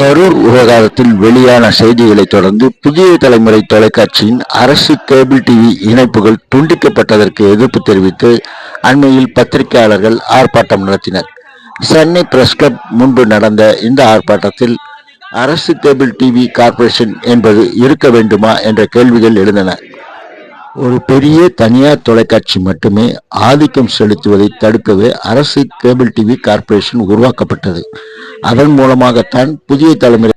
கரூர் விவகாரத்தில் வெளியான செய்திகளை தொடர்ந்து புதிய தலைமுறை தொலைக்காட்சியின் அரசு கேபிள் டிவி இணைப்புகள் துண்டிக்கப்பட்டதற்கு எதிர்ப்பு தெரிவித்து அண்மையில் பத்திரிகையாளர்கள் ஆர்ப்பாட்டம் நடத்தினர். சென்னை பிரஸ் கிளப் முன்பு நடந்த இந்த ஆர்ப்பாட்டத்தில் அரசு கேபிள் டிவி கார்ப்பரேஷன் என்பது இருக்க வேண்டுமா என்ற கேள்விகள் எழுந்தன. ஒரு பெரிய தனியார் தொலைக்காட்சி மட்டுமே ஆதிக்கம் செலுத்துவதை தடுக்கவே அரசு கேபிள் டிவி கார்ப்பரேஷன் உருவாக்கப்பட்டது. அதன் மூலமாகத்தான் புதிய தலைமுறை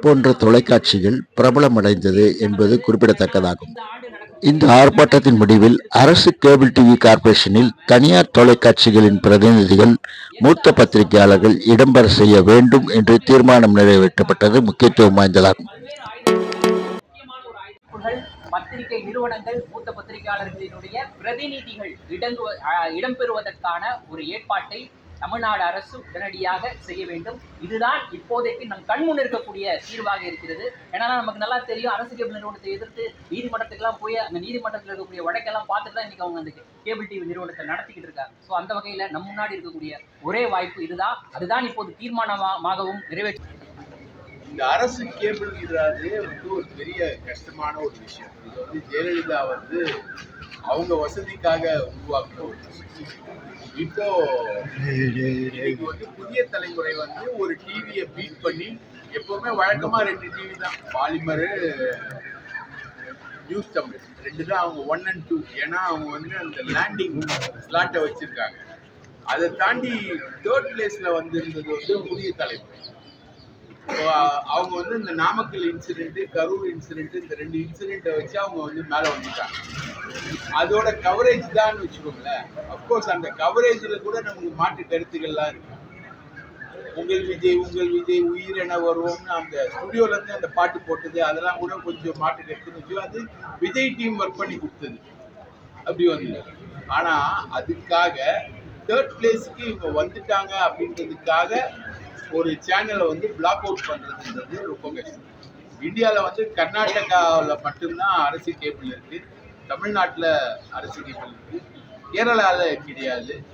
போன்ற தொலைக்காட்சிகள் பிரபலமடைந்தது என்பது குறிப்பிடத்தக்கதாகும். இந்த ஆர்ப்பாட்டத்தின் முடிவில் அரசு கேபிள் டிவி கார்ப்பரேஷனில் தனியார் தொலைக்காட்சிகளின் பிரதிநிதிகள் மூத்த பத்திரிகையாளர்கள் இடம்பெற செய்ய வேண்டும் என்று தீர்மானம் நிறைவேற்றப்பட்டது முக்கியத்துவம் வாய்ந்ததாகும். பத்திரிகை நிறுவனங்கள் மூத்த பத்திரிகையாளர்களினுடைய பிரதிநிதிகள் இடங்கு இடம்பெறுவதற்கான ஒரு ஏற்பாட்டை தமிழ்நாடு அரசு உடனடியாக செய்ய வேண்டும். இதுதான் இப்போதைக்கு நம் கண்முன் இருக்கக்கூடிய தீர்வாக இருக்கிறது. ஏன்னா நமக்கு நல்லா தெரியும் அரசு கேபிள் நிறுவனத்தை எதிர்த்து நீதிமன்றத்துக்கெல்லாம் போய் அந்த நீதிமன்றத்தில் இருக்கக்கூடிய வழக்கெல்லாம் பார்த்துட்டு தான் இன்றைக்கி அவங்க அந்த கேபிள் டிவி நிறுவனத்தை நடத்திக்கிட்டு இருக்காங்க. ஸோ அந்த வகையில் நம் முன்னாடி இருக்கக்கூடிய ஒரே வாய்ப்பு இதுதான். அதுதான் இப்போது தீர்மானமாகவும் நிறைவேற்ற இந்த அரசு கேபிள் இதாது வந்து ஒரு பெரிய கஷ்டமான ஒரு விஷயம். இது வந்து ஜெயலலிதா வந்து அவங்க வசதிக்காக உருவாக்கின ஒரு விஷயம். இப்போ இன்னைக்கு வந்து புதிய தலைமுறை வந்து ஒரு டிவியை பீட் பண்ணி எப்பவுமே வழக்கமா ரெண்டு டிவி தான். பாலிமரு நியூஸ் தமிழ். ரெண்டு தான் அவங்க ஒன் அண்ட் டூ ஏன்னா அவங்க வந்து அந்த லேண்டிங் ஸ்லாட்டை வச்சிருக்காங்க. அதை தாண்டி தேர்ட் பிளேஸ்ல வந்து இருந்தது வந்து புதிய தலைமுறை. Uh, அவங்க வந்து இந்த நாமக்கல் இன்சிடென்ட் கரூர் இன்சிடென்ட் இந்த ரெண்டு இன்சிடென்ட்டை வச்சு அவங்க வந்து மேலே வந்துட்டாங்க. அதோட கவரேஜ் தான் வச்சுக்கோங்களேன். அப்கோர்ஸ் அந்த கவரேஜில் கூட நமக்கு மாற்று கருத்துக்கள்லாம் இருக்கு. உங்கள் விஜய் உங்கள் விஜய் உயிர் என வருவோம்னு அந்த ஸ்டுடியோலேருந்து அந்த பாட்டு போட்டது அதெல்லாம் கூட கொஞ்சம் மாற்று கருத்துன்னு வச்சு அது விஜய் டீம் ஒர்க் பண்ணி கொடுத்தது. அப்படி வந்து ஆனா அதுக்காக தேர்ட் பிளேஸ்க்கு இவங்க வந்துட்டாங்க அப்படின்றதுக்காக ஒரு சேனலை வந்து பிளாக் அவுட் பண்றதுன்றது ரொம்ப கஷ்டம். இந்தியாவில் வந்து கர்நாடகாவில் மட்டும்தான் அரசு கேபிள் இருக்கு. தமிழ்நாட்டில் அரசு கேபிள் இருக்கு. கேரளாவில் கிடையாது.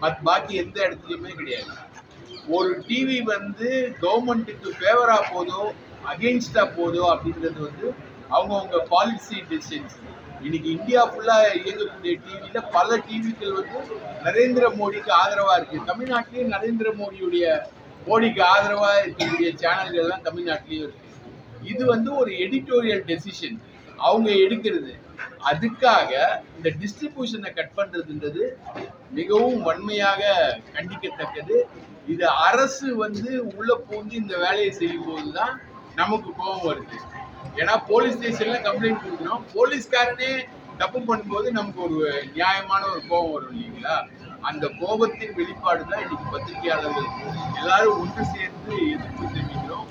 மத் பாக்கி எந்த இடத்துலையுமே கிடையாது. ஒரு டிவி வந்து கவர்மெண்ட்டுக்கு ஃபேவரா போதோ அகெயின்ஸ்டா போதோ அப்படின்றது வந்து அவங்கவுங்க பாலிசி டிசிஷன்ஸ் இன்னைக்கு இந்தியா ஃபுல்லா இயங்கக்கூடிய டிவியில பல டிவிக்கள் வந்து நரேந்திர மோடிக்கு ஆதரவா இருக்கு. தமிழ்நாட்டிலேயே நரேந்திர மோடியுடைய மோடிக்கு ஆதரவாக இருக்கக்கூடிய சேனல்கள் எல்லாம் தமிழ்நாட்டிலேயும் இருக்கு. இது வந்து ஒரு எடிட்டோரியல் டெசிஷன் அவங்க எடுக்கிறது. அதுக்காக இந்த டிஸ்ட்ரிபியூஷனை கட் பண்றதுன்றது மிகவும் வன்மையாக கண்டிக்கத்தக்கது. இது அரசு வந்து உள்ள பூந்து இந்த வேலையை செய்யும் போதுதான் நமக்கு கோபம் வருது. ஏன்னா போலீஸ் ஸ்டேஷன்ல கம்ப்ளைண்ட் கொடுக்குறோம். போலீஸ்காரனே தப்பு பண்ணும்போது நமக்கு ஒரு நியாயமான ஒரு கோபம் வரும் இல்லைங்களா? அந்த கோபத்தின் வெளிப்பாடு தான் இன்னைக்கு பத்திரிகையாளர்கள் எல்லாரும் ஒன்று சேர்ந்து எதிர்ப்பு தெரிவிக்கிறோம்.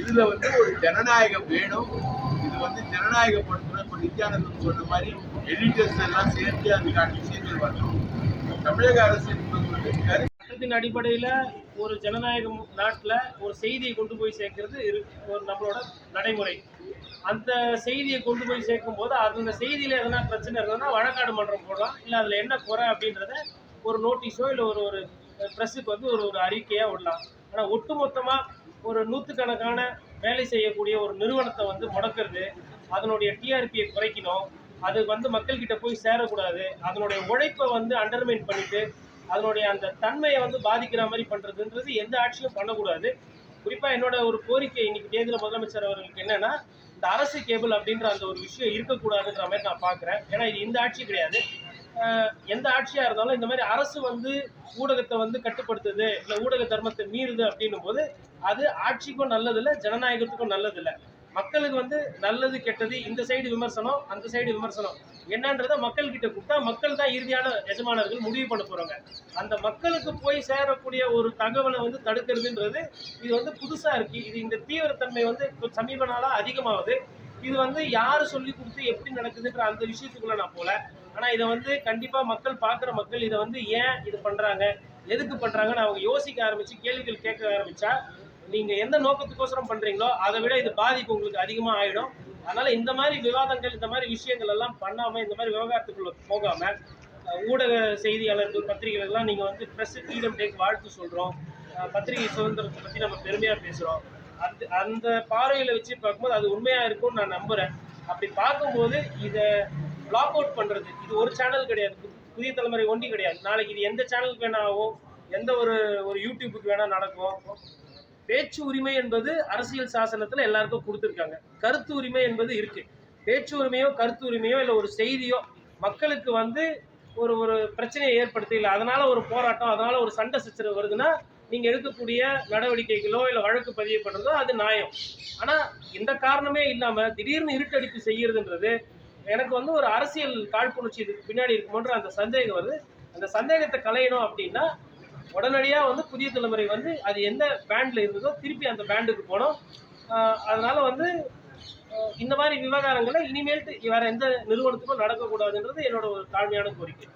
இதுல வந்து ஒரு ஜனநாயகம் வேணும். இது வந்து ஜனநாயகப்படுத்துற இப்ப நித்யானந்தம் சொன்ன மாதிரி எடிட்டர்ஸ் எல்லாம் சேர்ந்து அதுக்கான விஷயங்கள் வரணும். தமிழக அரசு என்பது வந்து சட்டத்தின் அடிப்படையில் ஒரு ஜனநாயக நாட்டில் ஒரு செய்தியை கொண்டு போய் சேர்க்கறது ஒரு நம்மளோட நடைமுறை. அந்த செய்தியை கொண்டு போய் சேர்க்கும் போது அந்த செய்தியில் எதனா பிரச்சனை இருந்ததுன்னா வழக்காடு மன்றம் போடலாம். இல்லை அதில் என்ன குறை அப்படின்றத ஒரு நோட்டீஸோ இல்லை ஒரு ஒரு ப்ரெஸ்ஸுக்கு வந்து ஒரு ஒரு அறிக்கையாக விடலாம். ஆனால் ஒட்டுமொத்தமாக ஒரு நூற்றுக்கணக்கான வேலை செய்யக்கூடிய ஒரு நிறுவனத்தை வந்து முடக்கிறது அதனுடைய டிஆர்பியை குறைக்கணும் அது வந்து மக்கள்கிட்ட போய் சேரக்கூடாது அதனுடைய உழைப்பை வந்து அண்டர்மைன் பண்ணிட்டு அதனுடைய அந்த தன்மையை வந்து பாதிக்கிற மாதிரி பண்ணுறதுன்றது எந்த ஆட்சியும் பண்ணக்கூடாது. குறிப்பாக என்னோட ஒரு கோரிக்கை இன்னைக்கு தேர்தல் முதலமைச்சர் அவர்களுக்கு என்னன்னா இந்த அரசு கேபிள் அப்படின்ற அந்த ஒரு விஷயம் இருக்கக்கூடாதுன்ற மாதிரி நான் பார்க்குறேன் ஏன்னா இது இந்த ஆட்சி கிடையாது. எந்த ஆட்சியா இருந்தாலும் இந்த மாதிரி அரசு வந்து ஊடகத்தை வந்து கட்டுப்படுத்துது இல்லை ஊடக தர்மத்தை மீறுது அப்படின்னும் போது அது ஆட்சிக்கும் நல்லதில்லை ஜனநாயகத்துக்கும் நல்லதில்லை. மக்களுக்கு வந்து நல்லது கெட்டது இந்த சைடு விமர்சனம் அந்த சைடு விமர்சனம். என்னன்றதை மக்கள் கிட்ட கொடுத்தா மக்கள் தான் இறுதியான எஜமானர்கள் முடிவு பண்ண போறாங்க. அந்த மக்களுக்கு போய் சேரக்கூடிய ஒரு தகவலை வந்து தடுக்கிறதுன்றது இது வந்து புதுசா இருக்கு. இது இந்த தீவிரத்தன்மை வந்து சமீப நாளா அதிகமாகுது. இது வந்து யார் சொல்லி கொடுத்து எப்படி நடக்குதுன்ற அந்த விஷயத்துக்குள்ள நான் போல. ஆனால் இதை வந்து கண்டிப்பாக மக்கள் பார்க்குற மக்கள் இதை வந்து ஏன் இது பண்ணுறாங்க எதுக்கு பண்ணுறாங்கன்னு அவங்க யோசிக்க ஆரம்பித்து கேள்விகள் கேட்க ஆரம்பித்தா நீங்கள் எந்த நோக்கத்துக்கோசரம் பண்ணுறீங்களோ அதை விட இது பாதிப்பு உங்களுக்கு அதிகமாக ஆகிடும் அதனால் இந்த மாதிரி விவாதங்கள் இந்த மாதிரி விஷயங்கள் எல்லாம் பண்ணாமல் இந்த மாதிரி விவகாரத்துக்குள்ளே போகாமல் ஊடக செய்தியாளர்கள் பத்திரிகைகள்லாம் நீங்கள் வந்து ப்ரெஸ் ஃப்ரீடம் டேக்கு வாழ்த்து சொல்கிறோம் பத்திரிகை சுதந்திரத்தை பற்றி நம்ம பெருமையாக பேசுகிறோம் அந்த அந்த பார்வையில் வச்சு பார்க்கும்போது அது உண்மையாக இருக்கும்னு நான் நம்புகிறேன் அப்படி பார்க்கும்போது இதை பிளாக் அவுட் பண்ணுறது இது ஒரு சேனல் கிடையாது. புதிய தலைமுறை ஒண்டி கிடையாது. நாளைக்கு இது எந்த சேனலுக்கு வேணாவோ எந்த ஒரு ஒரு யூடியூபுக்கு வேணால் நடக்கும். பேச்சு உரிமை என்பது அரசியல் சாசனத்தில் எல்லாருக்கும் கொடுத்துருக்காங்க. கருத்து உரிமை என்பது இருக்குது பேச்சு உரிமையோ கருத்து உரிமையோ இல்லை ஒரு செய்தியோ மக்களுக்கு வந்து ஒரு ஒரு பிரச்சனையை ஏற்படுத்தி இல்லை. அதனால் ஒரு போராட்டம் அதனால் ஒரு சண்டை சச்சரவு வருதுன்னா நீங்கள் எடுக்கக்கூடிய நடவடிக்கைகளோ இல்லை வழக்கு பதிவு பண்ணுறதோ அது நியாயம். ஆனால் இந்த காரணமே இல்லாமல் திடீர்னு இருட்டடிப்பு செய்கிறதுன்றது எனக்கு வந்து ஒரு அரசியல் காழ்ப்புணர்ச்சி இதுக்கு பின்னாடி இருக்குமோன்ற அந்த சந்தேகம் வருது. அந்த சந்தேகத்தை களையணும் அப்படின்னா உடனடியாக வந்து புதிய தலைமுறை வந்து அது எந்த பேண்டில் இருந்ததோ திருப்பி அந்த பேண்டுக்கு போனோம் அதனால் வந்து இந்த மாதிரி விவகாரங்களை இனிமேல்ட்டு வேறு எந்த நிறுவனத்துக்கும் நடக்கக்கூடாதுன்றது என்னோட ஒரு தாழ்மையான கோரிக்கை.